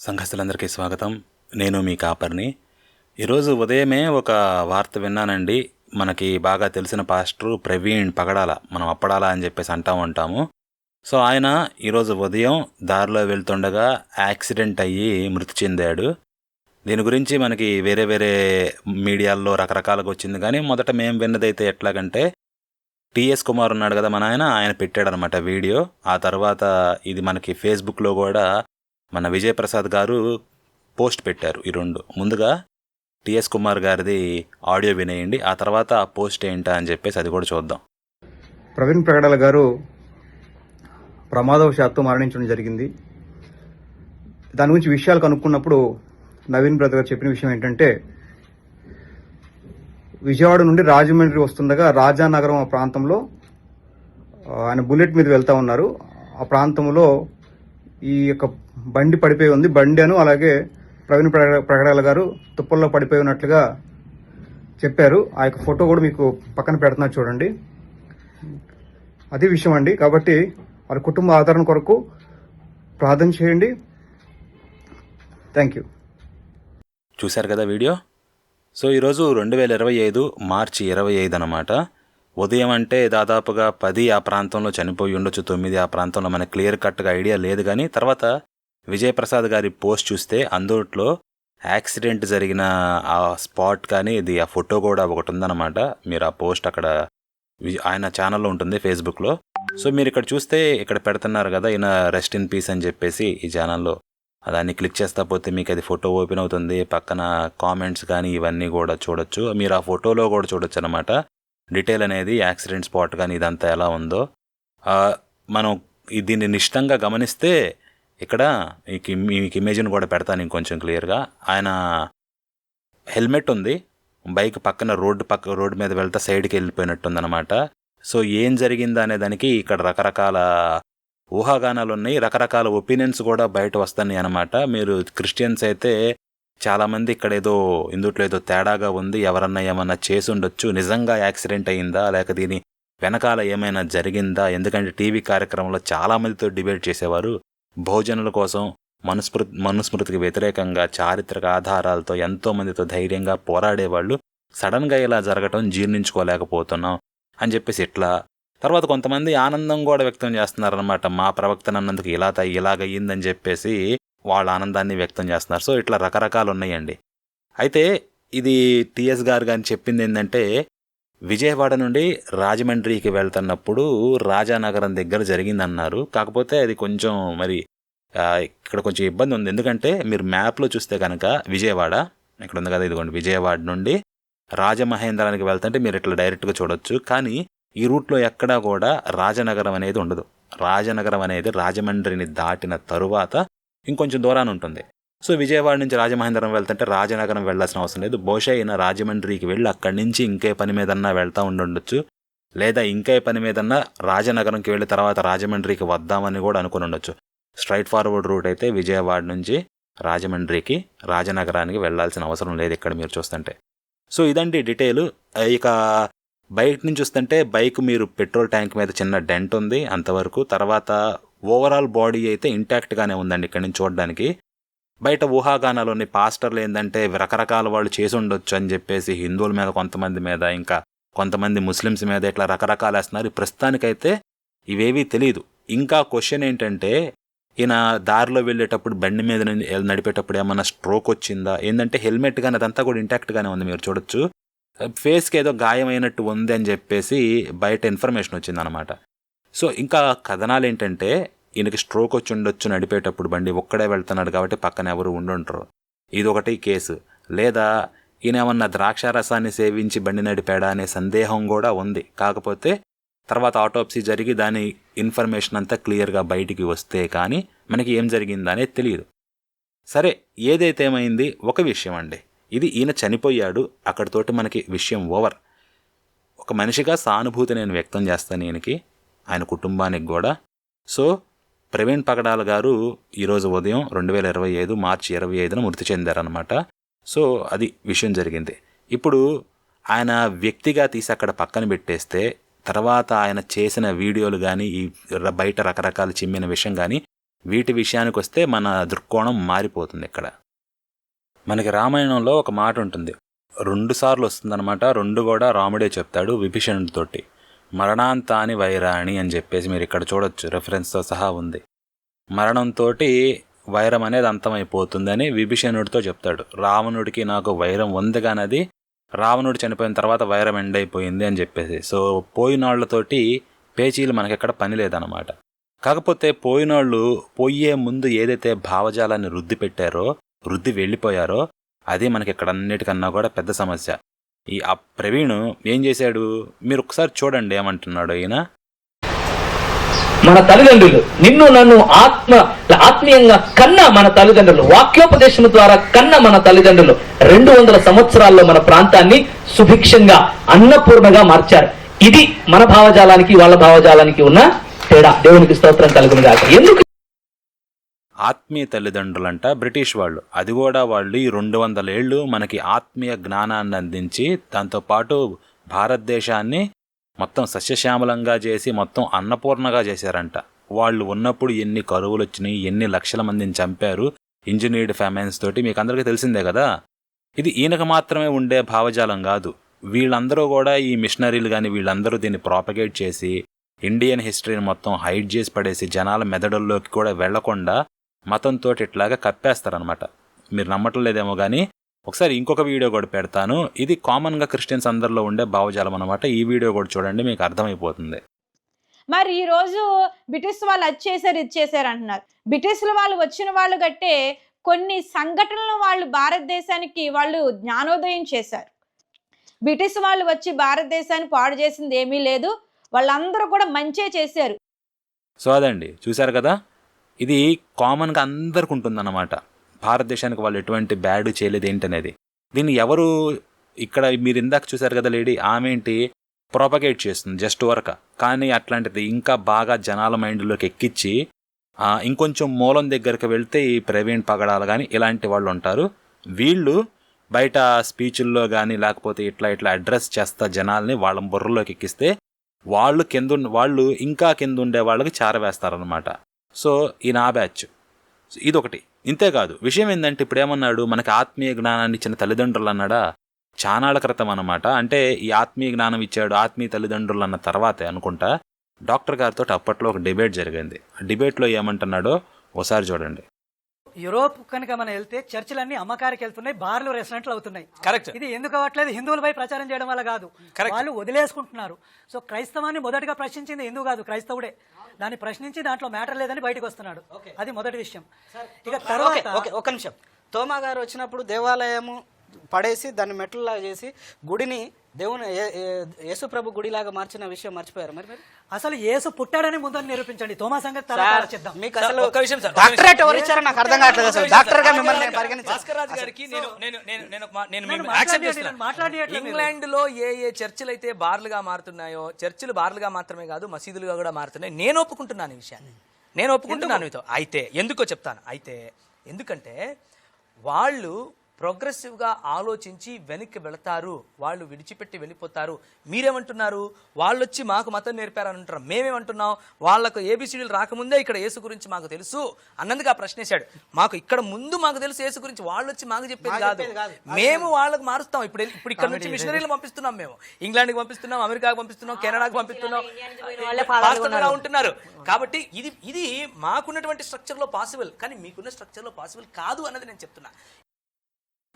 సంఘస్థులందరికీ స్వాగతం. నేను మీ కాపర్ని. ఈరోజు ఉదయమే ఒక వార్త విన్నానండి. మనకి బాగా తెలిసిన పాస్టరు ప్రవీణ్ పగడాల మనం అప్పడాల అని చెప్పేసి అంటా ఉంటాము. సో ఆయన ఈరోజు ఉదయం దారిలో వెళ్తుండగా యాక్సిడెంట్ అయ్యి మృతి చెందాడు. దీని గురించి మనకి వేరే వేరే మీడియాల్లో రకరకాలుగా వచ్చింది. కానీ మొదట మేము విన్నదైతే ఎట్లాగంటే టిఎస్ కుమార్ ఉన్నాడు కదా మన ఆయన ఆయన పెట్టాడనమాట వీడియో. ఆ తర్వాత ఇది మనకి ఫేస్బుక్లో కూడా మన విజయప్రసాద్ గారు పోస్ట్ పెట్టారు ఈ రెండు. ముందుగా టిఎస్ కుమార్ గారిది ఆడియో వినేయండి ఆ తర్వాత ఆ పోస్ట్ ఏంటా అని చెప్పేసి అది కూడా చూద్దాం. ప్రవీణ్ ప్రగడాల గారు ప్రమాదవశాత్తు మరణించడం జరిగింది. దాని గురించి విషయాలు కనుక్కున్నప్పుడు నవీన్ బ్రదర్ గారు చెప్పిన విషయం ఏంటంటే విజయవాడ నుండి రాజమండ్రి వస్తుండగా రాజానగరం ఆ ప్రాంతంలో ఆయన బుల్లెట్ మీద వెళ్తా ఉన్నారు. ఆ ప్రాంతంలో ఈ యొక్క బండి పడిపోయి ఉంది. బండి అను అలాగే ప్రవీణ్ ప్రగ- ప్రగడాల గారు తుప్పల్లో పడిపోయి ఉన్నట్లుగా చెప్పారు. ఆ యొక్క ఫోటో కూడా మీకు పక్కన పెడుతున్నారు చూడండి. అదే విషయం అండి. కాబట్టి వారి కుటుంబ ఆదరణ కొరకు ప్రార్థన చేయండి. Thank you. చూశారు కదా వీడియో? సో ఈరోజు రెండు వేల ఇరవై ఐదు మార్చి ఇరవై ఐదు అనమాట ఉదయం అంటే దాదాపుగా పది ఆ ప్రాంతంలో చనిపోయి ఉండొచ్చు తొమ్మిది ఆ ప్రాంతంలో మనకి క్లియర్ కట్గా ఐడియా లేదు కానీ తర్వాత విజయప్రసాద్ గారి పోస్ట్ చూస్తే అందుట్లో యాక్సిడెంట్ జరిగిన ఆ స్పాట్ కానీ ఇది ఆ ఫోటో కూడా ఒకటి ఉందన్నమాట. మీరు ఆ పోస్ట్ అక్కడ ఆయన ఛానల్లో ఉంటుంది ఫేస్బుక్లో. సో మీరు ఇక్కడ చూస్తే ఇక్కడ పెడుతున్నారు కదా ఈయన రెస్ట్ ఇన్ పీస్ అని చెప్పేసి ఈ ఛానల్లో. దాన్ని క్లిక్ చేస్తా పోతే మీకు అది ఫోటో ఓపెన్ అవుతుంది. పక్కన కామెంట్స్ కానీ ఇవన్నీ కూడా చూడొచ్చు. మీరు ఆ ఫోటోలో కూడా చూడొచ్చు అనమాట డీటెయిల్ అనేది యాక్సిడెంట్ స్పాట్ కానీ ఇదంతా ఎలా ఉందో. మనం దీన్ని నిష్టంగా గమనిస్తే ఇక్కడ మీకు ఇమ్- మీకు ఇమేజ్ని కూడా పెడతాను ఇంకొంచెం క్లియర్గా. ఆయన హెల్మెట్ ఉంది. బైక్ పక్కన రోడ్డు పక్క రోడ్డు మీద వెళ్తా సైడ్కి వెళ్ళిపోయినట్టుందనమాట సో ఏం జరిగిందా అనే దానికి ఇక్కడ రకరకాల ఊహాగానాలు ఉన్నాయి రకరకాల ఒపీనియన్స్ కూడా బయట వస్తున్నాయి అనమాట మీరు క్రిస్టియన్స్ అయితే చాలామంది ఇక్కడ ఏదో ఇందుట్లో ఏదో తేడాగా ఉంది. ఎవరన్నా ఏమన్నా చేసి ఉండొచ్చు నిజంగా యాక్సిడెంట్ అయిందా? లేక దీని వెనకాల ఏమైనా జరిగిందా? ఎందుకంటే టీవీ కార్యక్రమంలో చాలామందితో డిబేట్ చేసేవారు. భోజనుల కోసం మనుస్మృతి మనుస్మృతికి వ్యతిరేకంగా చారిత్రక ఆధారాలతో ఎంతోమందితో ధైర్యంగా పోరాడేవాళ్ళు సడన్గా ఇలా జరగటం జీర్ణించుకోలేకపోతున్నాం అని చెప్పేసి ఇట్లా. తర్వాత కొంతమంది ఆనందం కూడా వ్యక్తం చేస్తున్నారనమాట మా ప్రవక్త అన్నందుకు ఇలా త- ఇలాగయ్యిందని చెప్పేసి వాళ్ళ ఆనందాన్ని వ్యక్తం చేస్తున్నారు. సో ఇట్లా రకరకాలు ఉన్నాయండి. అయితే ఇది టిఎస్ గారు కానీ చెప్పింది ఏంటంటే విజయవాడ నుండి రాజమండ్రికి వెళ్తున్నప్పుడు రాజానగరం దగ్గర జరిగిందన్నారు. కాకపోతే అది కొంచెం మరి ఇక్కడ కొంచెం ఇబ్బంది ఉంది. ఎందుకంటే మీరు మ్యాప్లో చూస్తే కనుక విజయవాడ ఇక్కడ ఉంది కదా ఇదిగోండి విజయవాడ నుండి రాజమహేంద్రానికి వెళ్తుంటే మీరు ఇట్లా డైరెక్ట్గా చూడొచ్చు. కానీ ఈ రూట్లో ఎక్కడా కూడా రాజనగరం అనేది ఉండదు. రాజనగరం అనేది రాజమండ్రిని దాటిన తరువాత ఇంకొంచెం దూరాన ఉంటుంది. సో విజయవాడ నుంచి రాజమహేంద్రం వెళ్తుంటే రాజనగరం వెళ్ళాల్సిన అవసరం లేదు. బహుశా ఈయన రాజమండ్రికి వెళ్ళి అక్కడి నుంచి ఇంకే పని మీదన్నా వెళ్తూ ఉండుండొచ్చు. లేదా ఇంకే పని మీదన్నా రాజనగరంకి వెళ్ళి తర్వాత రాజమండ్రికి వద్దామని కూడా అనుకుని ఉండొచ్చు. స్ట్రైట్ ఫార్వర్డ్ రూట్ అయితే విజయవాడ నుంచి రాజమండ్రికి రాజనగరానికి వెళ్ళాల్సిన అవసరం లేదు ఇక్కడ మీరు చూస్తుంటే. సో ఇదండి డీటెయిల్. ఇక బైక్ నుంచి చూస్తుంటే బైక్ మీరు పెట్రోల్ ట్యాంక్ మీద చిన్న డెంట్ ఉంది అంతవరకు. తర్వాత ఓవరాల్ బాడీ అయితే ఇంటాక్ట్గానే ఉందండి ఇక్కడ నుంచి చూడడానికి. బయట ఊహాగానాలోని పాస్టర్లు ఏంటంటే రకరకాల వాళ్ళు చేసి ఉండొచ్చు అని చెప్పేసి హిందువుల మీద కొంతమంది మీద ఇంకా కొంతమంది ముస్లిమ్స్ మీద ఇట్లా రకరకాలు వేస్తున్నారు. ప్రస్తుతానికైతే ఇవేవీ తెలియదు ఇంకా క్వశ్చన్ ఏంటంటే ఈయన దారిలో వెళ్ళేటప్పుడు బండి మీద నడిపేటప్పుడు ఏమన్నా స్ట్రోక్ వచ్చిందా? ఏంటంటే హెల్మెట్ కానీ అదంతా కూడా ఇంటాక్ట్గానే ఉంది మీరు చూడొచ్చు. ఫేస్కి ఏదో గాయమైనట్టు ఉంది అని చెప్పేసి బయట ఇన్ఫర్మేషన్ వచ్చిందనమాట. సో ఇంకా కథనాలు ఏంటంటే ఈయనకి స్ట్రోక్ వచ్చి ఉండొచ్చు నడిపేటప్పుడు. బండి ఒక్కడే వెళ్తున్నాడు కాబట్టి పక్కన ఎవరు ఉండుంటారు ఇది ఒకటి కేసు. లేదా ఈయన ఏమన్నా ద్రాక్ష రసాన్ని సేవించి బండి నడిపాడా అనే సందేహం కూడా ఉంది. కాకపోతే తర్వాత ఆటోప్సీ జరిగి దాని ఇన్ఫర్మేషన్ అంతా క్లియర్గా బయటికి వస్తే కానీ మనకి ఏం జరిగిందనే తెలియదు. సరే ఏదైతే ఏమైంది? ఒక విషయం అండి. ఇది ఈయన చనిపోయాడు. అక్కడితోటి మనకి విషయం ఓవర్. ఒక మనిషిగా సానుభూతి నేను వ్యక్తం చేస్తాను ఈయనకి. ఆయన కుటుంబానికి కూడా. సో ప్రవీణ్ పగడాల గారు ఈరోజు ఉదయం రెండు వేల ఇరవై ఐదు మార్చి ఇరవై ఐదున మృతి చెందారనమాట సో అది విషయం జరిగింది. ఇప్పుడు ఆయన వ్యక్తిగా తీసి అక్కడ పక్కన పెట్టేస్తే తర్వాత ఆయన చేసిన వీడియోలు కానీ ఈ బయట రకరకాల చిమ్మిన విషయం కానీ వీటి విషయానికి వస్తే మన దృక్కోణం మారిపోతుంది ఇక్కడ. మనకి రామాయణంలో ఒక మాట ఉంటుంది. రెండు సార్లు వస్తుందన్నమాట. రెండు కూడా రాముడే చెప్తాడు విభీషణుడితోటి. మరణాంతాని వైరాణి అని చెప్పేసి మీరు ఇక్కడ చూడొచ్చు రెఫరెన్స్తో సహా ఉంది. మరణంతో వైరం అనేది అంతమైపోతుందని విభీషణుడితో చెప్తాడు. రావణుడికి నాకు వైరం ఉంది కానది రావణుడు చనిపోయిన తర్వాత వైరం ఎండ్ అయిపోయింది అని చెప్పేసి. సో పోయినాళ్ళతోటి పేచీలు మనకెక్కడ పని లేదనమాట కాకపోతే పోయినాళ్ళు పోయే ముందు ఏదైతే భావజాలాన్ని రుద్ది పెట్టారో రుద్ది వెళ్ళిపోయారో అది మనకి ఇక్కడ అన్నిటికన్నా కూడా పెద్ద సమస్య. ఈ ఆ ప్రవీణ్ ఏం చేశాడు? మీరు ఒకసారి చూడండి ఏమంటున్నాడు ఈయన. మన తల్లిదండ్రులు నిన్ను నన్ను ఆత్మ ఆత్మీయంగా కన్న మన తల్లిదండ్రులు వాక్యోపదేశం ద్వారా కన్న మన తల్లిదండ్రులు రెండు వందల సంవత్సరాల్లో మన ప్రాంతాన్ని సుభిక్షంగా అన్నపూర్ణగా మార్చారు. ఇది మన భావజాలానికి వాళ్ళ భావజాలానికి ఉన్న తేడా. దేవునికి స్తోత్రం కలుగును ఎందుకు ఆత్మీయ తల్లిదండ్రులంట బ్రిటిష్ వాళ్ళు. అది కూడా వాళ్ళు ఈ రెండు వందల ఏళ్ళు మనకి ఆత్మీయ జ్ఞానాన్ని అందించి దాంతోపాటు భారతదేశాన్ని మొత్తం సస్యశ్యామలంగా చేసి మొత్తం అన్నపూర్ణగా చేశారంట. వాళ్ళు ఉన్నప్పుడు ఎన్ని కరువులు వచ్చినాయి ఎన్ని లక్షల మందిని చంపారు ఇంజనీర్డ్ ఫ్యామిన్స్ తోటి మీకు అందరికీ తెలిసిందే కదా? ఇది ఈయనకు మాత్రమే ఉండే భావజాలం కాదు. వీళ్ళందరూ కూడా ఈ మిషనరీలు కానీ వీళ్ళందరూ దీన్ని ప్రాపగేట్ చేసి ఇండియన్ హిస్టరీని మొత్తం హైడ్ చేసి పడేసి జనాల మెదడుల్లోకి కూడా వెళ్ళకుండా మతంతో ఇట్లాగా కప్పేస్తారనమాట మీరు నమ్మటం లేదేమో కానీ ఒకసారి ఇంకొక వీడియో కూడా పెడతాను. ఇది కామన్గా క్రిస్టియన్స్ అందరిలో ఉండే భావజాలం అనమాట ఈ వీడియో కూడా చూడండి మీకు అర్థమైపోతుంది. మరి ఈ రోజు బ్రిటిష్ వాళ్ళు అది చేశారు ఇది చేశారు అంటున్నారు. బ్రిటిష్ల వాళ్ళు వచ్చిన వాళ్ళు గట్టే కొన్ని సంఘటనలు వాళ్ళు భారతదేశానికి వాళ్ళు జ్ఞానోదయం చేశారు. బ్రిటిష్ వాళ్ళు వచ్చి భారతదేశాన్ని పాడు చేసింది ఏమీ లేదు. వాళ్ళందరూ కూడా మంచే చేశారు. సో అదండి. చూశారు కదా? ఇది కామన్గా అందరికి ఉంటుందన్నమాట. భారతదేశానికి వాళ్ళు ఎటువంటి బ్యాడ్ చేయలేదు ఏంటనేది. దీన్ని ఎవరు ఇక్కడ మీరు ఇందాక చూశారు కదా లేడీ ఆమె ఏంటి? ప్రొపగేట్ చేస్తుంది జస్ట్ వరక కానీ అట్లాంటిది ఇంకా బాగా జనాల మైండ్లోకి ఎక్కించి ఇంకొంచెం మూలం దగ్గరికి వెళ్తే ఈ ప్రవీణ్ పగడాలు కానీ ఇలాంటి వాళ్ళు ఉంటారు. వీళ్ళు బయట స్పీచ్ల్లో కానీ లేకపోతే ఇట్లా ఇట్లా అడ్రస్ చేస్తా జనాల్ని వాళ్ళ బుర్రలోకి ఎక్కిస్తే వాళ్ళు కింద వాళ్ళు ఇంకా కింద ఉండే వాళ్ళకి చారవేస్తారనమాట సో ఈ నా బ్యాచ్. ఇదొకటి. ఇంతేకాదు విషయం ఏంటంటే ఇప్పుడు ఏమన్నాడు మనకి ఆత్మీయ జ్ఞానాన్ని ఇచ్చిన తల్లిదండ్రులు అన్నాడా చానాళ్ళ క్రితం అన్నమాట. అంటే ఈ ఆత్మీయ జ్ఞానం ఇచ్చాడు ఆత్మీయ తల్లిదండ్రులు అన్న తర్వాతే అనుకుంటా డాక్టర్ గారితో అప్పట్లో ఒక డిబేట్ జరిగింది. ఆ డిబేట్లో ఏమంటున్నాడో ఒకసారి చూడండి. యూరోప్ కనుక మనం వెళ్తే చర్చిలన్నీ అమ్మకారికి వెళ్తున్నాయి బార్లు రెస్టారెంట్లు అవుతున్నాయి. కరెక్ట్. ఇది ఎందుకు అవ్వట్లేదు? హిందువులపై ప్రచారం చేయడం వల్ల కాదు. వాళ్ళు వదిలేసుకుంటున్నారు. సో క్రైస్తవాన్ని మొదటగా ప్రశ్నించింది హిందూ కాదు క్రైస్తవుడే. దాన్ని ప్రశ్నించి దాంట్లో మ్యాటర్ లేదని బయటకు వస్తున్నాడు. అది మొదటి విషయం. ఇక తర్వాత ఓకే ఒక్క నిమిషం. తోమా గారు వచ్చినప్పుడు దేవాలయము పడేసి దాన్ని మెట్లలాగా చేసి గుడిని దేవుని ఏ- ఏ- యేసుప్రభు గుడిలాగా మార్చిన విషయం మర్చిపోయారు మరి మీరు? అసలు యేసు పుట్టాడని ముందని నిరూపించండి. తోమా సంగతి తర్వాత చేద్దాం మీకు అసలు ఒక్క విషయం సార్, డాక్టరేట్. ఎవరు ఇచ్చారో నాకు అర్థం కావట్లేదు అసలు. డాక్టర్గా మిమ్మల్ని నేను పరిగణించాను భాస్కర్ రాజు గారికి నేను నేను నేను నేను ఒక యాక్సెప్ట్ చేస్తున్నాను మీరు. ఇంగ్లాండ్లో ఏ ఏ చర్చిలు అయితే బార్లుగా మారుతున్నాయో చర్చిలు బార్లుగా మాత్రమే కాదు మసీదులుగా కూడా మారుతున్నాయి. నేను ఒప్పుకుంటున్నాను ఈ విషయాన్ని. నేను ఒప్పుకుంటున్నాను మీతో. అయితే ఎందుకో చెప్తాను. అయితే ఎందుకంటే వాళ్ళు ప్రోగ్రెసివ్గా ఆలోచించి వెనక్కి వెళతారు. వాళ్ళు విడిచిపెట్టి వెళ్ళిపోతారు. మీరేమంటున్నారు? వాళ్ళు వచ్చి మాకు మతం నేర్పారని అంటారు మేమేమంటున్నాం? వాళ్ళకు ఏబిసిడీలు రాకముందే ఇక్కడ యేసు గురించి మాకు తెలుసు అన్నందుకు ఆ ప్రశ్నేశాడు. మాకు ఇక్కడ ముందు మాకు తెలుసు యేసు గురించి వాళ్ళు వచ్చి మాకు చెప్పేది కాదు. మేము వాళ్ళకి మారుస్తాం. ఇప్పుడు ఇప్పుడు ఇక్కడ నుంచి మిషనరీలు పంపిస్తున్నాం మేము. ఇంగ్లాండ్కి పంపిస్తున్నాం అమెరికాకి పంపిస్తున్నాం కెనడాకి పంపిస్తున్నాం ఉంటున్నారు. కాబట్టి ఇది ఇది మాకున్నటువంటి స్ట్రక్చర్లో పాసిబుల్. కానీ మీకున్న స్ట్రక్చర్లో పాసిబుల్ కాదు అన్నది నేను చెప్తున్నా.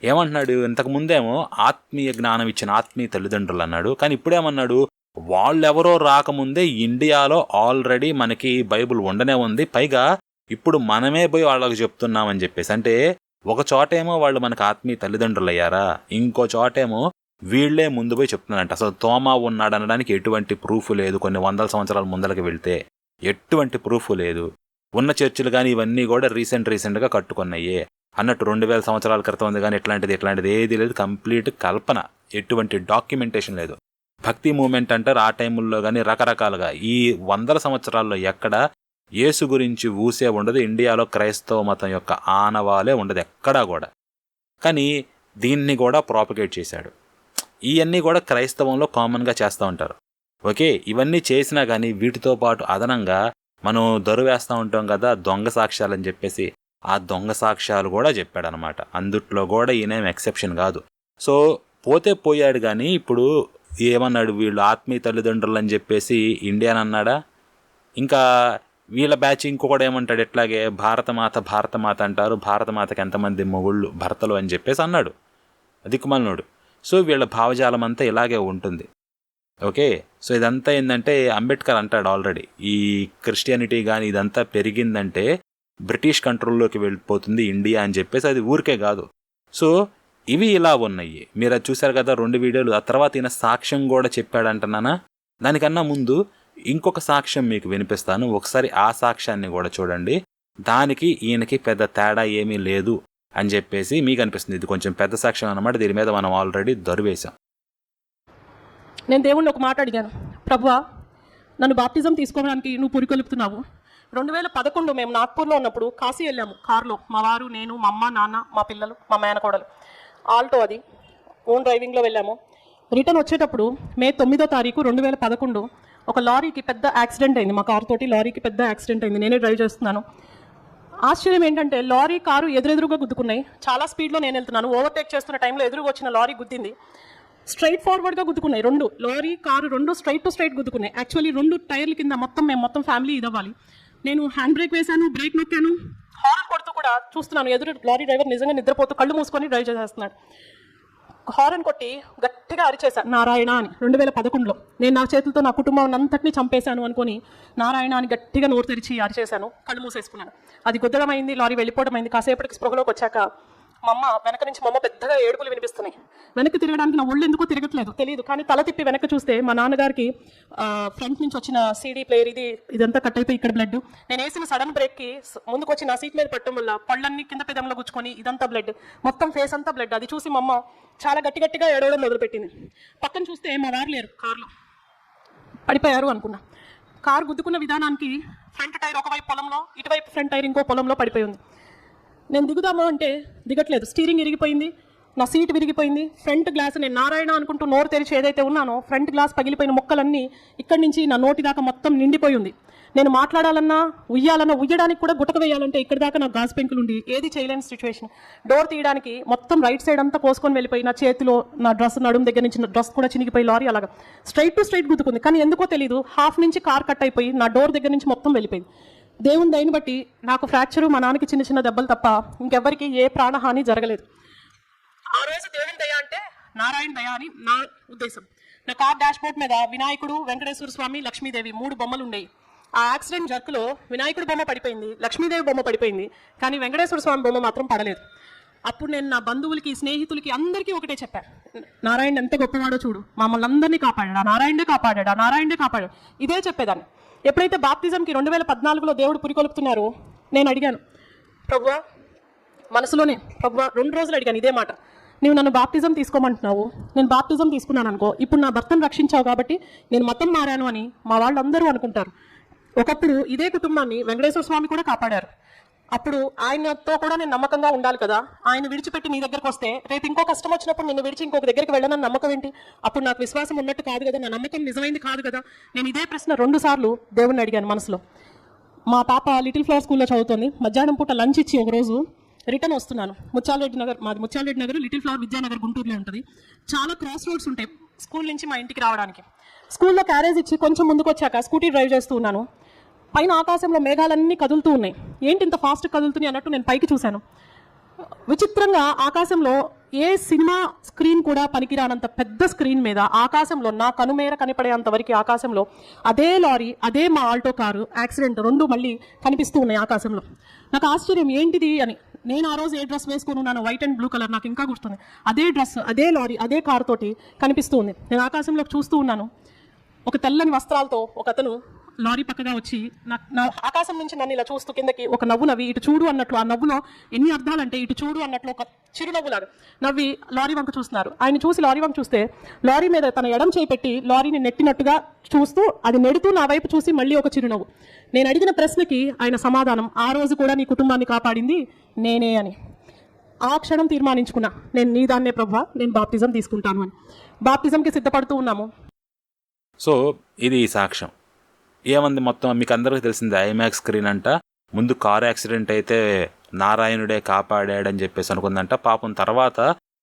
ఏమంటున్నాడు? ఇంతకు ముందేమో ఆత్మీయ జ్ఞానం ఇచ్చిన ఆత్మీయ తల్లిదండ్రులు అన్నాడు. కానీ ఇప్పుడేమన్నాడు? వాళ్ళెవరో రాకముందే ఇండియాలో ఆల్రెడీ మనకి బైబుల్ ఉండనే ఉంది. పైగా ఇప్పుడు మనమే పోయి వాళ్ళకి చెప్తున్నామని చెప్పేసి. అంటే ఒక చోటేమో వాళ్ళు మనకు ఆత్మీయ తల్లిదండ్రులు అయ్యారా? ఇంకో చోటేమో వీళ్ళే ముందు పోయి చెప్తున్నారంట. అసలు తోమా ఉన్నాడు అనడానికి ఎటువంటి ప్రూఫ్ లేదు. కొన్ని వందల సంవత్సరాల ముందలకి వెళ్తే ఎటువంటి ప్రూఫ్ లేదు. ఉన్న చర్చిలు కానీ ఇవన్నీ కూడా రీసెంట్ రీసెంట్గా కట్టుకున్నాయి. అన్నట్టు రెండు వేల సంవత్సరాల క్రితం ఉంది కానీ ఇట్లాంటిది ఇట్లాంటిది ఏది లేదు. కంప్లీట్ కల్పన. ఎటువంటి డాక్యుమెంటేషన్ లేదు. భక్తి మూమెంట్ అంటారు ఆ టైముల్లో కానీ రకరకాలుగా ఈ వందల సంవత్సరాల్లో ఎక్కడ యేసు గురించి ఊసే ఉండదు. ఇండియాలో క్రైస్తవ మతం యొక్క ఆనవాలే ఉండదు ఎక్కడా కూడా. కానీ దీన్ని కూడా ప్రాపగేట్ చేశాడు. ఇవన్నీ కూడా క్రైస్తవంలో కామన్గా చేస్తూ ఉంటారు. ఓకే ఇవన్నీ చేసినా కానీ వీటితో పాటు అదనంగా మనం దొరవేస్తూ ఉంటాం కదా దొంగ సాక్ష్యాలని చెప్పేసి ఆ దొంగ సాక్ష్యాలు కూడా చెప్పాడనమాట. అందుట్లో కూడా ఈయనేం ఎక్సెప్షన్ కాదు. సో పోతే పోయాడు కానీ ఇప్పుడు ఏమన్నాడు వీళ్ళు ఆత్మీయ తల్లిదండ్రులు అని చెప్పేసి ఇండియన్ అన్నాడా? ఇంకా వీళ్ళ బ్యాచ్ ఇంకొకడు ఏమంటాడు? ఎట్లాగే భారతమాత భారతమాత అంటారు. భారతమాతకి ఎంతమంది మొగుళ్ళు భర్తలు అని చెప్పేసి అన్నాడు. దిక్కుమాలినోడు. సో వీళ్ళ భావజాలం అంతా ఇలాగే ఉంటుంది. ఓకే? సో ఇదంతా ఏంటంటే అంబేద్కర్ అంటాడు ఆల్రెడీ. ఈ క్రిస్టియానిటీ కానీ ఇదంతా పెరిగిందంటే బ్రిటిష్ కంట్రోల్లోకి వెళ్ళిపోతుంది ఇండియా అని చెప్పేసి అది ఊరికే కాదు. సో ఇవి ఇలా ఉన్నాయి. మీరు అది చూశారు కదా రెండు వీడియోలు. ఆ తర్వాత ఈయన సాక్ష్యం కూడా చెప్పాడంటున్నానా దానికన్నా ముందు ఇంకొక సాక్ష్యం మీకు వినిపిస్తాను. ఒకసారి ఆ సాక్ష్యాన్ని కూడా చూడండి. దానికి ఈయనకి పెద్ద తేడా ఏమీ లేదు అని చెప్పేసి మీకు అనిపిస్తుంది. ఇది కొంచెం పెద్ద సాక్ష్యం అనమాట దీని మీద మనం ఆల్రెడీ దొరివేశాం. నేను దేవుణ్ణి ఒక మాట అడిగాను. ప్రభువా నన్ను బాప్తిజం తీసుకోవడానికి నువ్వు పురికొలుపుతున్నావు. రెండు వేల పదకొండు మేము నాగ్పూర్లో ఉన్నప్పుడు కాశీ వెళ్ళాము. కారులో మా వారు నేను మా అమ్మ నాన్న మా పిల్లలు మా మేనకోడలు. ఆల్టో అది. ఓన్ డ్రైవింగ్లో వెళ్ళాము. రిటర్న్ వచ్చేటప్పుడు మే తొమ్మిదో తారీఖు రెండు వేల పదకొండు ఒక లారీకి పెద్ద యాక్సిడెంట్ అయింది. మా కారు తోటి లారీకి పెద్ద యాక్సిడెంట్ అయింది. నేనే డ్రైవ్ చేస్తున్నాను. ఆశ్చర్యం ఏంటంటే లారీ కారు ఎదురెదురుగా గుద్దుకున్నాయి. చాలా స్పీడ్లో నేను వెళ్తున్నాను. ఓవర్టేక్ చేస్తున్న టైంలో ఎదురుగా వచ్చిన లారీ గుద్దింది. స్ట్రైట్ ఫార్వర్డ్గా గుద్దుకున్నాయి. రెండు లారీ కారు రెండు స్ట్రైట్ టు స్ట్రైట్ గుద్దుకున్నాయి. యాక్చువల్లీ రెండు టైర్ల కింద మొత్తం మేము మొత్తం ఫ్యామిలీ ఇదవ్వాలి నేను హ్యాండ్ బ్రేక్ వేశాను బ్రేక్ నొక్కాను. హార్న్ కొడుతూ కూడా చూస్తున్నాను. ఎదురు లారీ డ్రైవర్ నిజంగా నిద్రపోతూ కళ్ళు మూసుకొని డ్రైవ్ చేసేస్తున్నాడు. హారన్ కొట్టి గట్టిగా అరిచేశాను నారాయణ అని. రెండు వేల పదకొండులో నేను నా చేతులతో నా కుటుంబం అంతటిని చంపేశాను అనుకొని నారాయణ అని గట్టిగా నోరు తెరిచి అరిచేశాను కళ్ళు మూసేసుకున్నాను. అది గుద్దడమైంది లారీ వెళ్ళిపోవడం అయింది కాసేపటికి స్పృహలోకి వచ్చాక మా అమ్మ వెనక నుంచి మా అమ్మ పెద్దగా ఏడుపులు వినిపిస్తున్నాయి. వెనక్కి తిరగడానికి నా ఒళ్ళు ఎందుకో తిరగట్లేదు. తెలియదు కానీ తల తిప్పి వెనక్కి చూస్తే మా నాన్నగారికి ఫ్రంట్ నుంచి వచ్చిన సీడీ ప్లేయర్ ఇది ఇదంతా కట్ అయిపోయి ఇక్కడ బ్లడ్. నేను వేసిన సడన్ బ్రేక్కి ముందుకు వచ్చి నా సీట్ మీద పట్టడం వల్ల పళ్ళన్నీ కింద పెదంలో గుచ్చుకొని ఇదంతా బ్లడ్. మొత్తం ఫేస్ అంతా బ్లడ్. అది చూసి మా అమ్మ చాలా గట్టి గట్టిగా ఏడవడం మొదలుపెట్టింది. పక్కన చూస్తే మా వారు లేరు కార్లో. పడిపోయారు అనుకున్నా. కారు గుద్దుకున్న విధానానికి ఫ్రంట్ టైర్ ఒకవైపు పొలంలో ఇటువైపు ఫ్రంట్ టైర్ ఇంకో పొలంలో పడిపోయి ఉంది. నేను దిగుదామా అంటే దిగట్లేదు. స్టీరింగ్ ఇరిగిపోయింది నా సీట్ విరిగిపోయింది. ఫ్రంట్ గ్లాస్ నేను నారాయణ అనుకుంటూ నోరు తెరిచి ఏదైతే ఉన్నానో ఫ్రంట్ గ్లాస్ పగిలిపోయిన మొక్కలన్నీ ఇక్కడి నుంచి నా నోటి దాకా మొత్తం నిండిపోయి ఉంది. నేను మాట్లాడాలన్నా ఉయ్యాలన్నా ఉయ్యడానికి కూడా గుటక వేయాలంటే ఇక్కడ దాకా నా గాజు పెంకులు ఉండి ఏది చేయలేని సిచ్యువేషన్ డోర్ తీయడానికి మొత్తం రైట్ సైడ్ అంతా కోసుకొని వెళ్ళిపోయి నా చేతిలో నా డ్రెస్ నడుము దగ్గర నుంచి డ్రెస్ కూడా చినిగిపోయి లారీ అలాగా. స్ట్రైట్ టు స్ట్రైట్ గుద్దుకుంది. కానీ ఎందుకో తెలియదు హాఫ్ నుంచి కార్ కట్ అయిపోయి నా డోర్ దగ్గర నుంచి మొత్తం వెళ్ళిపోయింది. దేవుని దయని బట్టి నాకు ఫ్రాక్చరు మా నాన్నకి చిన్న చిన్న దెబ్బలు తప్ప ఇంకెవ్వరికి ఏ ప్రాణహాని జరగలేదు. ఆ రోజు దేవుని దయ అంటే నారాయణ దయ అని నా ఉద్దేశం. నా కార్ డాష్బోర్డ్ మీద వినాయకుడు వెంకటేశ్వర స్వామి లక్ష్మీదేవి మూడు బొమ్మలు ఉండేవి ఆ యాక్సిడెంట్ జర్క్లో వినాయకుడు బొమ్మ పడిపోయింది లక్ష్మీదేవి బొమ్మ పడిపోయింది కానీ వెంకటేశ్వర స్వామి బొమ్మ మాత్రం పడలేదు. అప్పుడు నేను నా బంధువులకి స్నేహితులకి అందరికీ ఒకటే చెప్పాను నారాయణ ఎంత గొప్పవాడో చూడు మమ్మల్ని అందరినీ కాపాడాడు ఆ నారాయణే కాపాడాడు ఆ నారాయణే కాపాడాడు. ఇదే చెప్పేదాన్ని. ఎప్పుడైతే బాప్తిజంకి రెండు వేల పద్నాలుగులో దేవుడు పురికొల్పుతున్నారో నేను అడిగాను. ప్రభువా మనసులోనే ప్రభువా రెండు రోజులు అడిగాను ఇదే మాట. నీవు నన్ను బాప్తిజం తీసుకోమంటున్నావు. నేను బాప్తిజం తీసుకున్నాను అనుకో ఇప్పుడు నా భర్తను రక్షించావు కాబట్టి నేను మతం మారాను అని మా వాళ్ళందరూ అనుకుంటారు. ఒకప్పుడు ఇదే కుటుంబాన్ని వెంకటేశ్వర స్వామి కూడా కాపాడారు. అప్పుడు ఆయనతో కూడా నేను నమ్మకంగా ఉండాలి కదా? ఆయన విడిచిపెట్టి నీ దగ్గరకు వస్తే రేపు ఇంకో కష్టం వచ్చినప్పుడు నిన్ను విడిచి ఇంకొక దగ్గరికి వెళ్ళనని నమ్మకం ఏంటి? అప్పుడు నాకు విశ్వాసం ఉన్నట్టు కాదు కదా నా నమ్మకం నిజమైంది కాదు కదా? నేను ఇదే ప్రశ్న రెండు సార్లు దేవుణ్ణి అడిగాను మనసులో. మా పాప లిటిల్ ఫ్లవర్ స్కూల్లో చదువుతుంది. మధ్యాహ్నం పూట లంచ్ ఇచ్చి ఒకరోజు రిటర్న్ వస్తున్నాను. ముచ్చాలరెడ్డి నగర్ మాది ముచ్చాలరెడ్డి నగర్ లిటిల్ ఫ్లవర్ విద్యానగర్ గుంటూరులో ఉంటుంది. చాలా క్రాస్ రోడ్స్ ఉంటాయి స్కూల్ నుంచి మా ఇంటికి రావడానికి. స్కూల్లో క్యారేజ్ ఇచ్చి కొంచెం ముందుకు వచ్చాక స్కూటీ డ్రైవ్ చేస్తూ ఉన్నాను. పైన ఆకాశంలో మేఘాలన్నీ కదులుతూ ఉన్నాయి. ఏంటి ఇంత ఫాస్ట్ కదులుతున్నాయి అన్నట్టు నేను పైకి చూశాను. విచిత్రంగా ఆకాశంలో ఏ సినిమా స్క్రీన్ కూడా పనికిరానంత పెద్ద స్క్రీన్ మీద ఆకాశంలో నా కనుమేర కనిపడేంత వరకు ఆకాశంలో అదే లారీ అదే మా ఆల్టో కారు యాక్సిడెంట్ రెండు మళ్ళీ కనిపిస్తూ ఉన్నాయి ఆకాశంలో. నాకు ఆశ్చర్యం ఏంటిది అని. నేను ఆ రోజు ఏ డ్రెస్ వేసుకుని ఉన్నాను వైట్ అండ్ బ్లూ కలర్ నాకు ఇంకా గుర్తుంది. అదే డ్రెస్ అదే లారీ అదే కారు తోటి కనిపిస్తూ ఉంది. నేను ఆకాశంలో చూస్తూ ఉన్నాను. ఒక తెల్లని వస్త్రాలతో ఒక అతను లారీ పక్కగా వచ్చి నా ఆకాశం నుంచి నన్ను ఇలా చూస్తూ కిందకి ఒక నవ్వు నవ్వి ఇటు చూడు అన్నట్లు ఆ నవ్వులో ఎన్ని అర్థాలంటే ఇటు చూడు అన్నట్లు ఒక చిరునవ్వులాగా నవ్వి లారీ వంక చూస్తున్నారు. ఆయన చూసి లారీ వంక చూస్తే లారీ మీద తన ఎడం చేపెట్టి లారీని నెట్టినట్టుగా చూస్తూ అది నెడుతూ నా వైపు చూసి మళ్ళీ ఒక చిరునవ్వు. నేను అడిగిన ప్రశ్నకి ఆయన సమాధానం ఆ రోజు కూడా నీ కుటుంబాన్ని కాపాడింది నేనే అని. ఆ క్షణం తీర్మానించుకున్నా నేను నీ దాన్నే ప్రభా నేను బాప్తిజం తీసుకుంటాను అని. బాప్తిజంకి సిద్ధపడుతూ ఉన్నాము. సో ఇది సాక్ష్యం. ఏమంది మొత్తం మీకు అందరికీ తెలిసింది ఐమాక్స్ స్క్రీన్ అంట. ముందు కారు యాక్సిడెంట్ అయితే నారాయణుడే కాపాడాడని చెప్పేసి అనుకుందంట. పాపం తర్వాత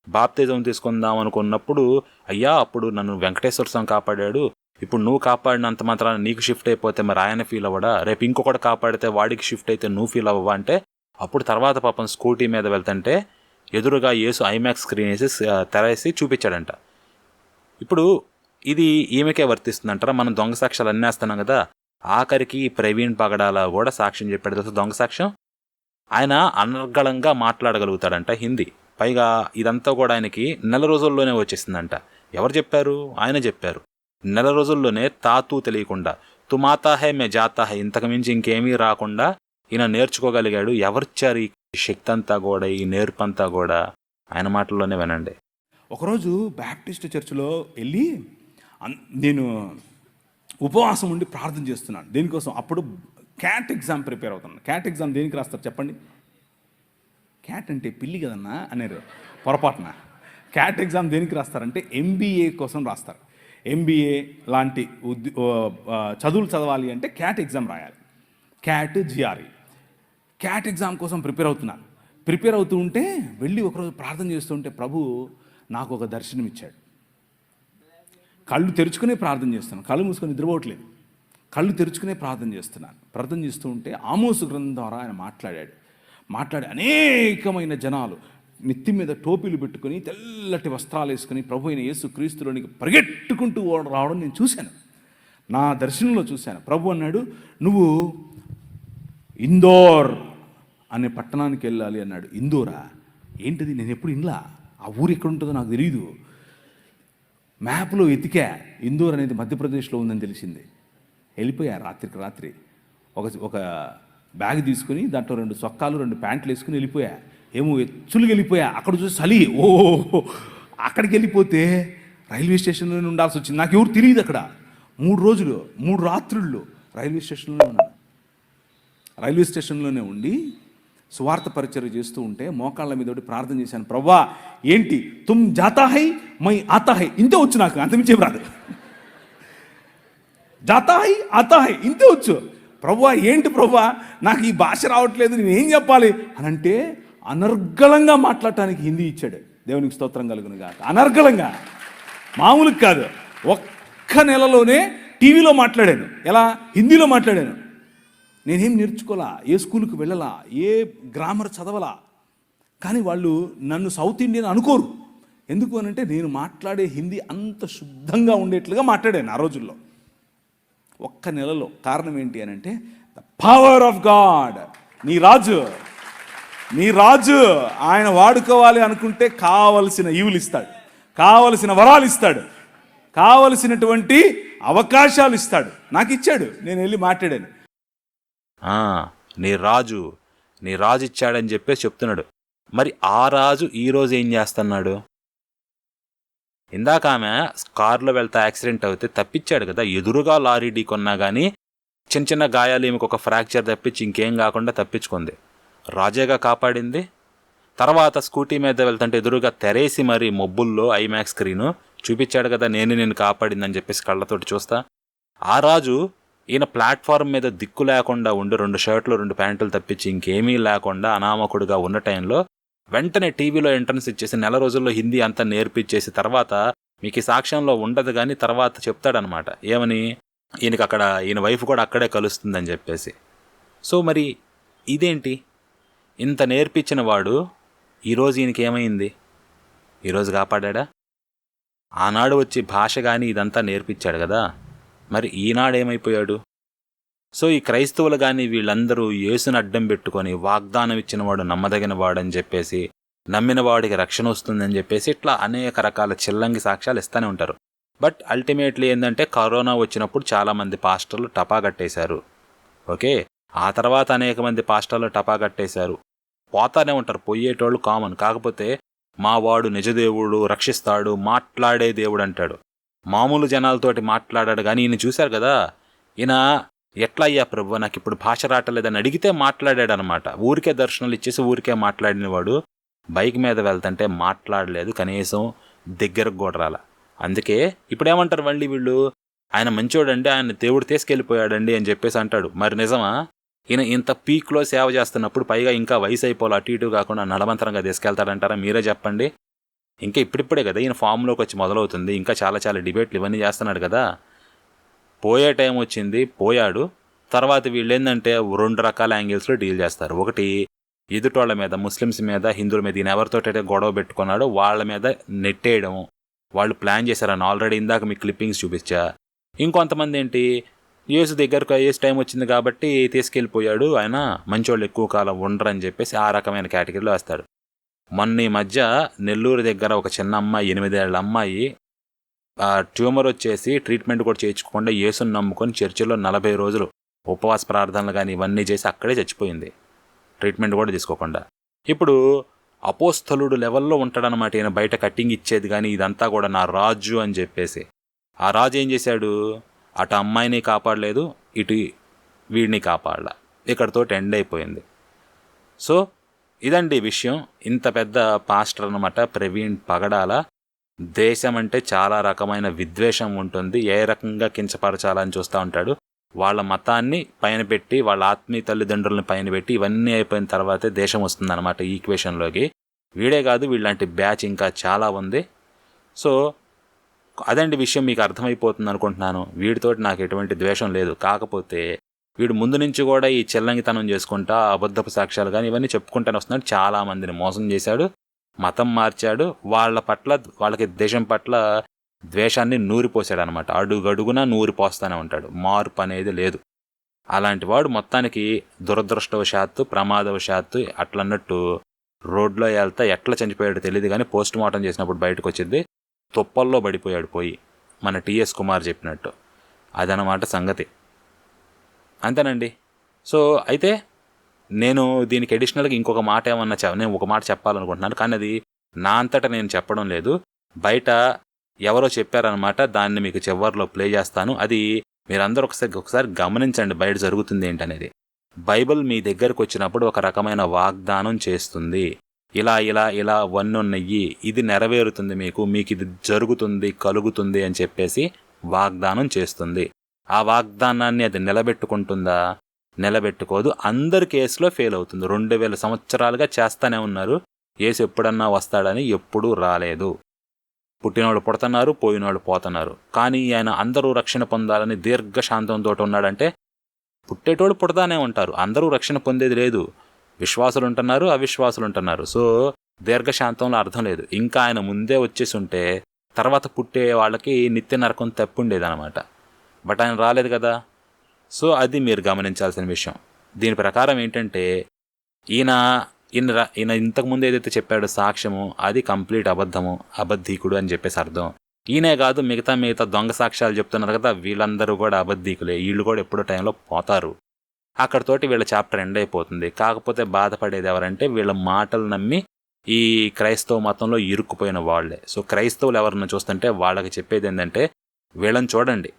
బాప్తిజం తీసుకుందాం అనుకున్నప్పుడు అయ్యా అప్పుడు నన్ను వెంకటేశ్వర స్వామి కాపాడాడు. ఇప్పుడు నువ్వు కాపాడినంత మాత్రాన నీకు షిఫ్ట్ అయిపోతే మరి ఆయన ఫీల్ అవ్వడా? రేపు ఇంకొకటి కాపాడితే వాడికి షిఫ్ట్ అయితే నువ్వు ఫీల్ అవ్వవా అంటే అప్పుడు తర్వాత పాపం స్కూటీ మీద వెళ్తుంటే ఎదురుగా యేసు ఐమాక్స్ స్క్రీన్ వేసి తెరేసి చూపించాడంట. ఇప్పుడు ఇది ఈమెకే వర్తిస్తుందంటారా? మనం దొంగ సాక్ష్యాలు అన్నేస్తున్నాం కదా. ఆఖరికి ప్రవీణ్ పగడాల కూడా సాక్ష్యం చెప్పాడు తెలుసు దొంగ సాక్ష్యం? ఆయన అనర్గళంగా మాట్లాడగలుగుతాడంట హిందీ. పైగా ఇదంతా కూడా ఆయనకి నెల రోజుల్లోనే వచ్చేసిందంట. ఎవరు చెప్పారు? ఆయన చెప్పారు. నెల రోజుల్లోనే తాతూ తెలియకుండా తుమాతా హే మే జాతా హే ఇంతకు మించి ఇంకేమీ రాకుండా ఈయన నేర్చుకోగలిగాడు. ఎవరిచ్చారు ఈ శక్తి అంతా కూడా ఈ నేర్పంతా కూడా? ఆయన మాటల్లోనే వినండి. ఒకరోజు బ్యాప్టిస్ట్ చర్చిలో వెళ్ళి నేను ఉపవాసం ఉండి ప్రార్థన చేస్తున్నాను. దేనికోసం? అప్పుడు క్యాట్ ఎగ్జామ్ ప్రిపేర్ అవుతున్నాను. క్యాట్ ఎగ్జామ్ దేనికి రాస్తారు చెప్పండి? క్యాట్ అంటే పిల్లి కదన్నా? అనేరు. పొరపాటున. క్యాట్ ఎగ్జామ్ దేనికి రాస్తారంటే ఎంబీఏ కోసం రాస్తారు. ఎంబీఏ లాంటి ఉద్ చదువులు చదవాలి అంటే క్యాట్ ఎగ్జామ్ రాయాలి. క్యాట్ జిఆర్ఈ క్యాట్ ఎగ్జామ్ కోసం ప్రిపేర్ అవుతున్నాను. ప్రిపేర్ అవుతూ ఉంటే వెళ్ళి ఒకరోజు ప్రార్థన చేస్తుంటే ప్రభు నాకు ఒక దర్శనం ఇచ్చాడు కళ్ళు తెరుచుకునే ప్రార్థన చేస్తున్నాను. కళ్ళు మూసుకొని నిద్రపోవట్లేదు. కళ్ళు తెరుచుకునే ప్రార్థన చేస్తున్నాను. ప్రార్థన చేస్తూ ఉంటే ఆమోసు గ్రంథం ద్వారా ఆయన మాట్లాడాడు. మాట్లాడి అనేకమైన జనాలు నెత్తి మీద టోపీలు పెట్టుకొని తెల్లటి వస్త్రాలు వేసుకుని ప్రభు అయిన యేసు క్రీస్తులోనికి పరిగెట్టుకుంటూ రావడం నేను చూశాను. నా దర్శనంలో చూశాను. ప్రభు అన్నాడు నువ్వు ఇందోర్ అనే పట్టణానికి వెళ్ళాలి అన్నాడు. ఇందోరా? ఏంటిది? నేను ఎప్పుడు ఇండ్లా? ఆ ఊరు ఎక్కడ ఉంటుందో నాకు తెలియదు మ్యాప్లో ఎతికా ఇందోర్ అనేది మధ్యప్రదేశ్లో ఉందని తెలిసింది. వెళ్ళిపోయా రాత్రికి రాత్రి. ఒక ఒక బ్యాగ్ తీసుకుని దాంట్లో రెండు సొక్కాలు రెండు ప్యాంట్లు వేసుకుని వెళ్ళిపోయా. ఏమో ఎచ్చులు వెళ్ళిపోయా. అక్కడ చూసి చలి. ఓ అక్కడికి వెళ్ళిపోతే రైల్వే స్టేషన్లోనే ఉండాల్సి వచ్చింది. నాకు ఎవరు తెలియదు అక్కడ. మూడు రోజులు మూడు రాత్రుళ్ళు రైల్వే స్టేషన్లో ఉన్నాను. రైల్వే స్టేషన్లోనే ఉండి సువార్త పరిచయం చేస్తూ ఉంటే మోకాళ్ళ మీద ఒకటి ప్రార్థన చేశాను ప్రవ్వా ఏంటి? తుమ్ జాతాహై మై ఆతాహై. ఇంతే వచ్చు నాకు అంతమించే రాదు. జాతాహై హై ఇంతే వచ్చు. ప్రవ్వా ఏంటి ప్రవ్వా? నాకు ఈ భాష రావట్లేదు నేను ఏం చెప్పాలి? అని అంటే అనర్గళంగా మాట్లాడటానికి హిందీ ఇచ్చాడు. దేవునికి స్తోత్రం కలుగును కాక అనర్గళంగా. మామూలుగా కాదు. ఒక్క నెలలోనే టీవీలో మాట్లాడాను. ఎలా? హిందీలో మాట్లాడాను. నేనేం నేర్చుకోలా? ఏ స్కూల్కి వెళ్ళలా? ఏ గ్రామర్ చదవలా? కానీ వాళ్ళు నన్ను సౌత్ ఇండియన్ అనుకోరు. ఎందుకు అని అంటే నేను మాట్లాడే హిందీ అంత శుద్ధంగా ఉండేట్లుగా మాట్లాడాను ఆ రోజుల్లో. ఒక్క నెలలో కారణం ఏంటి అని అంటే ద పవర్ ఆఫ్ గాడ్ నీ రాజు. నీ రాజు ఆయన వాడుకోవాలి అనుకుంటే కావలసిన ఈవులు ఇస్తాడు. కావలసిన వరాలు ఇస్తాడు. కావలసినటువంటి అవకాశాలు ఇస్తాడు. నాకు ఇచ్చాడు. నేను వెళ్ళి మాట్లాడాను. నీ రాజు నీ రాజు ఇచ్చాడని చెప్పేసి చెప్తున్నాడు. మరి ఆ రాజు ఈరోజు ఏం చేస్తున్నాడు? ఇందాక ఆమె కారులో వెళ్తా యాక్సిడెంట్ అవుతే తప్పించాడు కదా ఎదురుగా లారీ ఢీ కొన్నా కానీ చిన్న చిన్న గాయాలు ఈమెకు ఒక ఫ్రాక్చర్ తప్పించి ఇంకేం కాకుండా తప్పించుకుంది. రాజేగా కాపాడింది. తర్వాత స్కూటీ మీద వెళ్తుంటే ఎదురుగా తెరేసి మరి మొబ్బుల్లో ఐమాక్స్ స్క్రీను చూపించాడు కదా నేను నేను కాపాడిందని చెప్పేసి కళ్ళతోటి చూస్తా. ఆ రాజు ఈయన ప్లాట్ఫామ్ మీద దిక్కు లేకుండా ఉండి రెండు షర్ట్లు రెండు ప్యాంటులు తప్పించి ఇంకేమీ లేకుండా అనామకుడుగా ఉన్న టైంలో వెంటనే టీవీలో ఎంట్రన్స్ ఇచ్చేసి నెల రోజుల్లో హిందీ అంతా నేర్పించేసి తర్వాత మీకు ఈ సాక్ష్యంలో ఉండదు కానీ తర్వాత చెప్తాడనమాట. ఏమని? ఈయనకి అక్కడ ఈయన వైఫ్ కూడా అక్కడే కలుస్తుందని చెప్పేసి. సో మరి ఇదేంటి? ఇంత నేర్పించిన వాడు ఈరోజు ఈయనకి ఏమైంది? ఈరోజు కాపాడా ఆనాడు వచ్చి భాష కానీ ఇదంతా నేర్పించాడు కదా? మరి ఈనాడేమైపోయాడు? సో ఈ క్రైస్తవులు కానీ వీళ్ళందరూ యేసును అడ్డం పెట్టుకొని వాగ్దానం ఇచ్చిన వాడు నమ్మదగిన వాడని చెప్పేసి నమ్మిన వాడికి రక్షణ వస్తుందని చెప్పేసి ఇట్లా అనేక రకాల చిల్లంగి సాక్ష్యాలు ఇస్తూనే ఉంటారు. బట్ అల్టిమేట్లీ ఏంటంటే కరోనా వచ్చినప్పుడు చాలామంది పాస్టర్లు టపా కట్టేశారు. ఓకే? ఆ తర్వాత అనేక మంది పాస్టర్లు టపా కట్టేశారు. పోతానే ఉంటారు పోయేటోళ్ళు కామన్. కాకపోతే మా వాడు నిజదేవుడు రక్షిస్తాడు మాట్లాడే దేవుడు అంటాడు. మామూలు జనాలతోటి మాట్లాడాడు కానీ ఈయన చూశారు కదా? ఈయన ఎట్లా అయ్యా ప్రభు నాకు ఇప్పుడు భాష రావట్లేదని అడిగితే మాట్లాడాడు అనమాట ఊరికే దర్శనాలు ఇచ్చేసి ఊరికే మాట్లాడినవాడు. బైక్ మీద వెళ్తుంటే మాట్లాడలేదు కనీసం దగ్గరకు కూడా రాల. అందుకే ఇప్పుడు ఏమంటారు మళ్ళీ వీళ్ళు? ఆయన మంచోడండి ఆయన దేవుడు తీసుకెళ్ళిపోయాడండి అని చెప్పేసి అంటాడు. మరి నిజమా? ఈయన ఇంత పీక్లో సేవ చేస్తున్నప్పుడు పైగా ఇంకా వయసు అయిపోవాలి అటు ఇటు కాకుండా నడమంతరంగా తీసుకెళ్తాడంటారా? మీరే చెప్పండి. ఇంకా ఇప్పుడిప్పుడే కదా ఈయన ఫామ్లోకి వచ్చి మొదలవుతుంది. ఇంకా చాలా చాలా డిబేట్లు ఇవన్నీ చేస్తున్నాడు కదా. పోయే టైం వచ్చింది పోయాడు. తర్వాత వీళ్ళు ఏంటంటే రెండు రకాల యాంగిల్స్లో డీల్ చేస్తారు. ఒకటి ఎదుటోళ్ళ మీద ముస్లిమ్స్ మీద హిందువుల మీద ఈయన ఎవరితోటైతే గొడవ పెట్టుకున్నాడో వాళ్ళ మీద నెట్టేయడం. వాళ్ళు ప్లాన్ చేశారని ఆల్రెడీ ఇందాక మీకు క్లిప్పింగ్స్ చూపించా. ఇంకొంతమంది ఏంటి యేసు దగ్గరకు యేసు టైం వచ్చింది కాబట్టి తీసుకెళ్ళిపోయాడు. ఆయన మంచోళ్ళు ఎక్కువ కాలం ఉండరని చెప్పేసి ఆ రకమైన కేటగిరీలో వేస్తాడు. మొన్న ఈ మధ్య నెల్లూరు దగ్గర ఒక చిన్న అమ్మాయి ఎనిమిదేళ్ళ అమ్మాయి ఆ ట్యూమర్ వచ్చేసి ట్రీట్మెంట్ కూడా చేయించుకోకుండా యేసుని నమ్ముకొని చర్చిలో నలభై రోజులు ఉపవాస ప్రార్థనలు కానీ ఇవన్నీ చేసి అక్కడే చచ్చిపోయింది. ట్రీట్మెంట్ కూడా తీసుకోకుండా. ఇప్పుడు అపోస్థలుడు లెవెల్లో ఉంటాడనమాట ఈయన బయట కట్టింగ్ ఇచ్చేది కానీ ఇదంతా కూడా నా రాజు అని చెప్పేసి. ఆ రాజు ఏం చేశాడు? అటు అమ్మాయిని కాపాడలేదు ఇటు వీడిని కాపాడలా. ఇక్కడతో ఎండ్ అయిపోయింది. సో ఇదండి విషయం. ఇంత పెద్ద పాస్టర్ అనమాట ప్రవీణ్ పగడాల. దేశం అంటే చాలా రకమైన విద్వేషం ఉంటుంది. ఏ రకంగా కించపరచాలని చూస్తూ ఉంటాడు. వాళ్ళ మతాన్ని పైన పెట్టి వాళ్ళ ఆత్మీయ తల్లిదండ్రులను పైన పెట్టి ఇవన్నీ అయిపోయిన తర్వాతే దేశం వస్తుందన్నమాట ఈ ఈక్వేషన్లోకి వీడే కాదు వీళ్ళంటి బ్యాచ్ ఇంకా చాలా ఉంది. సో అదండి విషయం మీకు అర్థమైపోతుంది అనుకుంటున్నాను వీడితోటి నాకు ఎటువంటి ద్వేషం లేదు. కాకపోతే వీడు ముందు నుంచి కూడా ఈ చెల్లంగితనం చేసుకుంటా అబద్ధపు సాక్ష్యాలు కానీ ఇవన్నీ చెప్పుకుంటానే వస్తున్నాడు. చాలా మందిని మోసం చేశాడు మతం మార్చాడు వాళ్ళ పట్ల వాళ్ళకి దేశం పట్ల ద్వేషాన్ని నూరిపోసాడు అనమాట అడుగడుగున నూరిపోస్తానే ఉంటాడు. మార్పు అనేది లేదు. అలాంటి వాడు మొత్తానికి దురదృష్టవశాత్తు ప్రమాదవశాత్తు అట్లన్నట్టు రోడ్లో వెళ్తా ఎట్లా చనిపోయాడో తెలియదు కానీ పోస్ట్ మార్టం చేసినప్పుడు బయటకు వచ్చింది. తుప్పల్లో పడిపోయాడు పోయి. మన టిఎస్ కుమార్ చెప్పినట్టు. అదనమాట సంగతి. అంతేనండి. సో అయితే నేను దీనికి అడిషనల్గా ఇంకొక మాట ఏమన్నా నేను ఒక మాట చెప్పాలనుకుంటున్నాను. కానీ అది నా అంతటా నేను చెప్పడం లేదు. బయట ఎవరో చెప్పారనమాట దాన్ని మీకు చివరిలో ప్లే చేస్తాను. అది మీరందరూ ఒకసారి ఒకసారి గమనించండి బయట జరుగుతుంది ఏంటనేది. బైబిల్ మీ దగ్గరకు వచ్చినప్పుడు ఒక రకమైన వాగ్దానం చేస్తుంది. ఇలా ఇలా ఇలా వన్నున్నయ్యి ఇది నెరవేరుతుంది మీకు మీకు ఇది జరుగుతుంది కలుగుతుంది అని చెప్పేసి వాగ్దానం చేస్తుంది. ఆ వాగ్దానాన్ని అది నిలబెట్టుకుంటుందా? నిలబెట్టుకోదు. అందరి కేసులో ఫెయిల్ అవుతుంది. రెండు వేల సంవత్సరాలుగా చేస్తానే ఉన్నారు. ఏసు ఎప్పుడన్నా వస్తాడని ఎప్పుడూ రాలేదు. పుట్టినోడు పుడుతున్నారు పోయినోడు పోతున్నారు. కానీ ఆయన అందరూ రక్షణ పొందాలని దీర్ఘశాంతంతో ఉన్నాడంటే పుట్టేటోడు పుడతానే ఉంటారు. అందరూ రక్షణ పొందేది లేదు. విశ్వాసులు ఉంటున్నారు అవిశ్వాసులు ఉంటున్నారు సో దీర్ఘశాంతంలో అర్థం లేదు. ఇంకా ఆయన ముందే వచ్చేసి ఉంటే తర్వాత పుట్టే వాళ్ళకి నిత్య నరకం తప్పుండేదనమాట బట్ ఆయన రాలేదు కదా. సో అది మీరు గమనించాల్సిన విషయం. దీని ప్రకారం ఏంటంటే ఈయన ఈయన రా- ఈయన ఇంతకుముందు ఏదైతే చెప్పాడో సాక్ష్యము అది కంప్లీట్ అబద్ధము అబద్ధీకుడు అని చెప్పేసి అర్థం. ఈయనే కాదు మిగతా మిగతా దొంగ సాక్ష్యాలు చెప్తున్నారు కదా వీళ్ళందరూ కూడా అబద్ధీకులే. వీళ్ళు కూడా ఎప్పుడో టైంలో పోతారు. అక్కడతోటి వీళ్ళ చాప్టర్ ఎండ్ అయిపోతుంది. కాకపోతే బాధపడేది ఎవరంటే వీళ్ళ మాటలు నమ్మి ఈ క్రైస్తవ మతంలో ఇరుక్కుపోయిన వాళ్ళే. సో క్రైస్తవులు ఎవరిని చూస్తుంటే వాళ్ళకి చెప్పేది ఏంటంటే వీళ్ళని చూడండి.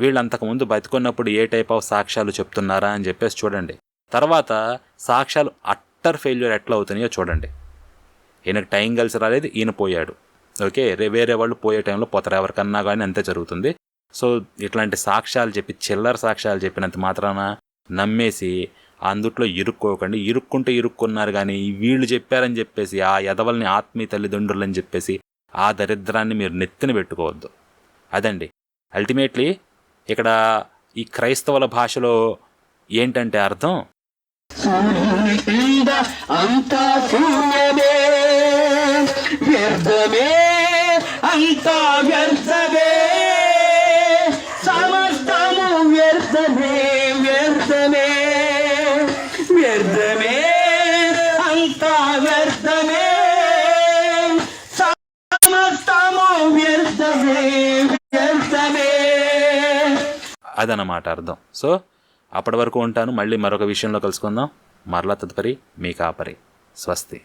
వీళ్ళు అంతకుముందు బతికున్నప్పుడు ఏ టైప్ ఆఫ్ సాక్ష్యాలు చెప్తున్నారా అని చెప్పేసి చూడండి. తర్వాత సాక్ష్యాలు అట్టర్ ఫెయిల్యూర్ ఎట్లా అవుతున్నాయో చూడండి. ఈయనకు టైం కలిసి రాలేదు ఈయన పోయాడు. ఓకే రే వేరే వాళ్ళు పోయే టైంలో పోతారు. ఎవరికన్నా కానీ అంతే జరుగుతుంది. సో ఇట్లాంటి సాక్ష్యాలు చెప్పి చిల్లర సాక్ష్యాలు చెప్పినంత మాత్రాన నమ్మేసి అందుట్లో ఇరుక్కోకండి. ఇరుక్కుంటే ఇరుక్కున్నారు కానీ వీళ్ళు చెప్పారని చెప్పేసి ఆ ఎదవల్ని ఆత్మీయ తల్లిదండ్రులని చెప్పేసి ఆ దరిద్రాన్ని మీరు నెత్తిన పెట్టుకోవద్దు. అదండి. అల్టిమేట్లీ ఇక్కడ ఈ క్రైస్తవుల భాషలో ఏంటంటే అర్థం? అంతా శూన్యమే వ్యర్థమే అంతా వ్యర్థమే. సమస్తము వ్యర్థమే వ్యర్థమే వ్యర్థమే అంతా వ్యర్థమే. సమస్తము వ్యర్థమే వ్యర్థమే. అదనమాట అర్థం. సో అప్పటి వరకు ఉంటాను. మళ్ళీ మరొక విషయంలో కలుసుకుందాం. మరలా తదుపరి మీ కాపరి. స్వస్తి.